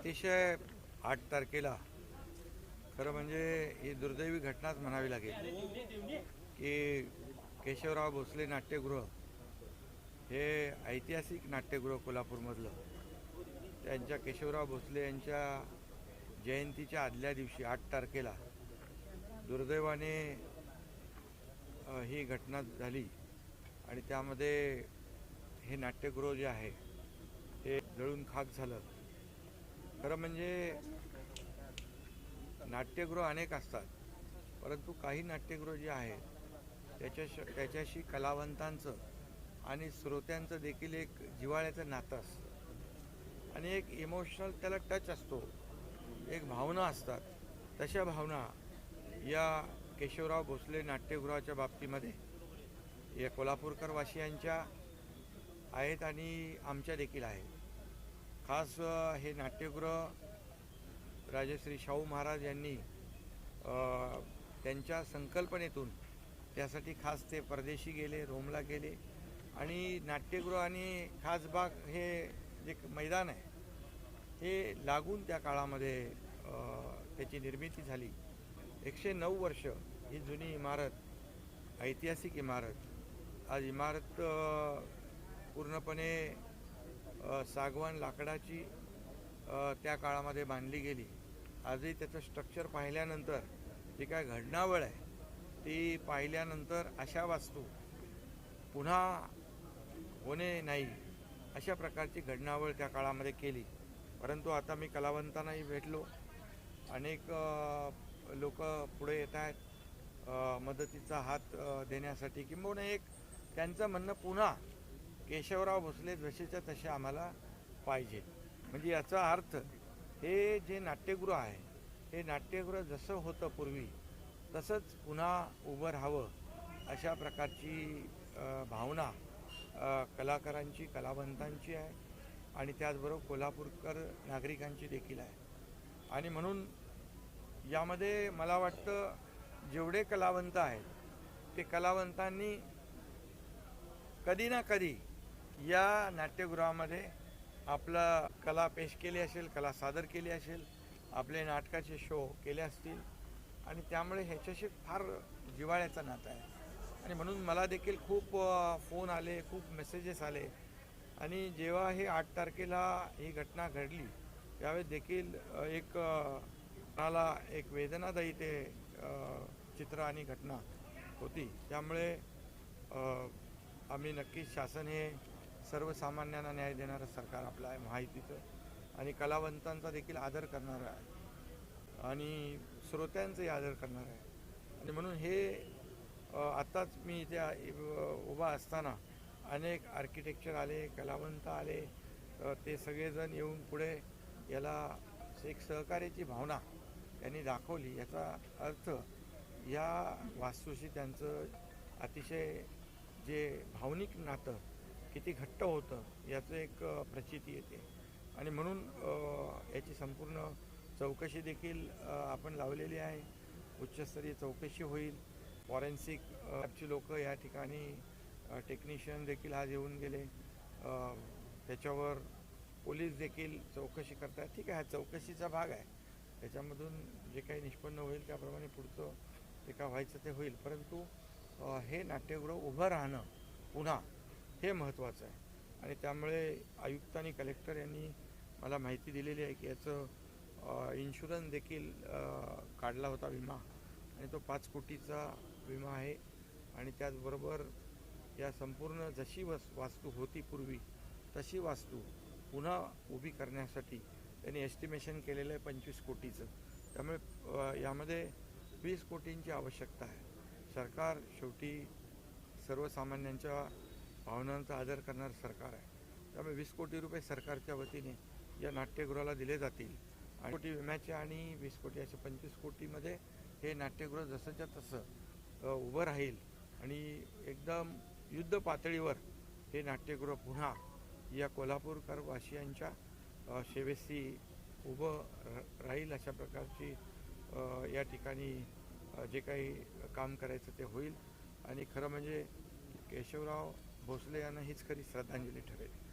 अतिशय आठ तारखेला खरं म्हणजे ही दुर्दैवी घटनाच म्हणावी लागेल की केशवराव भोसले नाट्यगृह हे ऐतिहासिक नाट्यगृह कोल्हापूरमधलं. त्यांच्या केशवराव भोसले यांच्या जयंतीच्या आदल्या दिवशी आठ तारखेला दुर्दैवाने ही घटना झाली आणि त्यामध्ये हे नाट्यगृह जे आहे ते जळून खाक झालं. खरं म्हणजे नाट्यगृह अनेक असतात परंतु काही नाट्यगृह जे आहे त्याच्याशी त्याच्याशी कलावंतांचं आणि श्रोत्यांचं देखील एक जिव्हाळ्याचं नातं असतं. आणि एक इमोशनल त्याला टच असतो. एक भावना असतात. तशा भावना या केशवराव भोसले नाट्यगृहाच्या बाबतीमध्ये या कोल्हापूरकर वासियांच्या आहेत आणि आमच्या देखील आहेत. खास हे नाट्यगृह राजश्री शाहू महाराज यांनी त्यांच्या संकल्पनेतून त्यासाठी खास ते परदेशी गेले रोमला गेले. आणि नाट्यगृह आणि खासबाग हे जे मैदान आहे हे लागून त्या काळामध्ये त्याची निर्मिती झाली. एकशे नऊ वर्ष ही जुनी इमारत ऐतिहासिक इमारत आज इमारत पूर्णपणे सागवान लाकडाची त्या काळामध्ये बांधली गेली. आजही त्याचं स्ट्रक्चर पाहिल्यानंतर जी काय घडणावळ आहे ती पाहिल्यानंतर अशा वास्तू पुन्हा होणे नाही अशा प्रकारची घडणावळ त्या काळामध्ये केली. परंतु आता मी कलावंतांनाही भेटलो. अनेक लोक पुढे येत आहेत मदतीचा हात देण्यासाठी. किंबहुना एक त्यांचं म्हणणं पुन्हा केशवराव भोसले जसेच्या तसे आम्हाला पाहिजे. म्हणजे याचा अर्थ हे जे नाट्यगृह आहे हे नाट्यगृह जसं होतं पूर्वी तसंच पुन्हा उभं राहावं अशा प्रकारची भावना कलाकारांची कलावंतांची आहे आणि त्याचबरोबर कोल्हापूरकर नागरिकांची देखील आहे. आणि म्हणून यामध्ये मला वाटतं जेवढे कलावंत आहेत ते कलावंतांनी कधी ना कधी या नाट्यगृहामध्ये आपला कला पेश केली असेल कला सादर केली असेल आपले नाटकाचे शो केले असतील आणि त्यामुळे ह्याच्याशी फार जिवाळ्याचा नातं आहे. आणि म्हणून मला देखील खूप फोन आले खूप मेसेजेस आले. आणि जेव्हा हे आठ तारखेला ही घटना घडली त्यावेळेस देखील एक मला एक वेदनादायी ते चित्र आणि घटना होती. त्यामुळे आम्ही नक्कीच शासन हे सर्वसामान्यांना न्याय देणारं सरकार आपलं आहे माहितीचं आणि कलावंतांचा देखील आदर करणारं आहे. आणि श्रोत्यांचाही आदर करणार आहे. आणि म्हणून हे आत्ताच मी इथे उभा असताना अनेक आर्किटेक्चर आले कलावंत आले ते सगळेजण येऊन पुढे याला एक सहकार्याची भावना त्यांनी दाखवली. याचा अर्थ या वास्तूशी त्यांचं अतिशय जे भावनिक नातं किती घट्ट होतं याचं एक प्रचिती येते. आणि म्हणून याची संपूर्ण चौकशी देखील आपण लावलेली आहे. उच्चस्तरीय चौकशी होईल. फॉरेन्सिक ॲपची लोक या ठिकाणी टेक्निशियन देखील आज येऊन गेले. त्याच्यावर पोलीस देखील चौकशी करतात. ठीक आहे हा चौकशीचा भाग आहे. त्याच्यामधून जे काही निष्पन्न होईल त्याप्रमाणे पुढचं ते का व्हायचं ते होईल. परंतु हे नाट्यगृह उभं राहणं पुन्हा हे महत्त्वाचं आहे. आणि त्यामुळे आयुक्त आणि कलेक्टर यांनी मला माहिती दिलेली आहे की याचं इन्शुरन्स देखील काढला होता विमा. आणि तो पाच कोटीचा विमा आहे. आणि त्याचबरोबर या संपूर्ण जशी वस वास्तू होती पूर्वी तशी वास्तू पुन्हा उभी करण्यासाठी त्यांनी एस्टिमेशन केलेलं आहे पंचवीस कोटीचं. त्यामुळे यामध्ये वीस कोटींची आवश्यकता आहे. सरकार शेवटी सर्वसामान्यांच्या भावनांचा आदर करणारं सरकार आहे. त्यामुळे वीस कोटी रुपये सरकारच्या वतीने या नाट्यगृहाला दिले जातील. आणि कोटी विम्याचे आणि वीस कोटी असे पंचवीस कोटीमध्ये हे नाट्यगृह जसंच्या तसं उभं राहील. आणि एकदम युद्ध पातळीवर हे नाट्यगृह पुन्हा या कोल्हापूरकर वासियांच्या अ, सेवेशी उभं राहील अशा प्रकारची या ठिकाणी जे काही काम करायचं ते होईल. आणि खरं म्हणजे केशवराव भोसले यांना हीच खरी श्रद्धांजली ठरेल.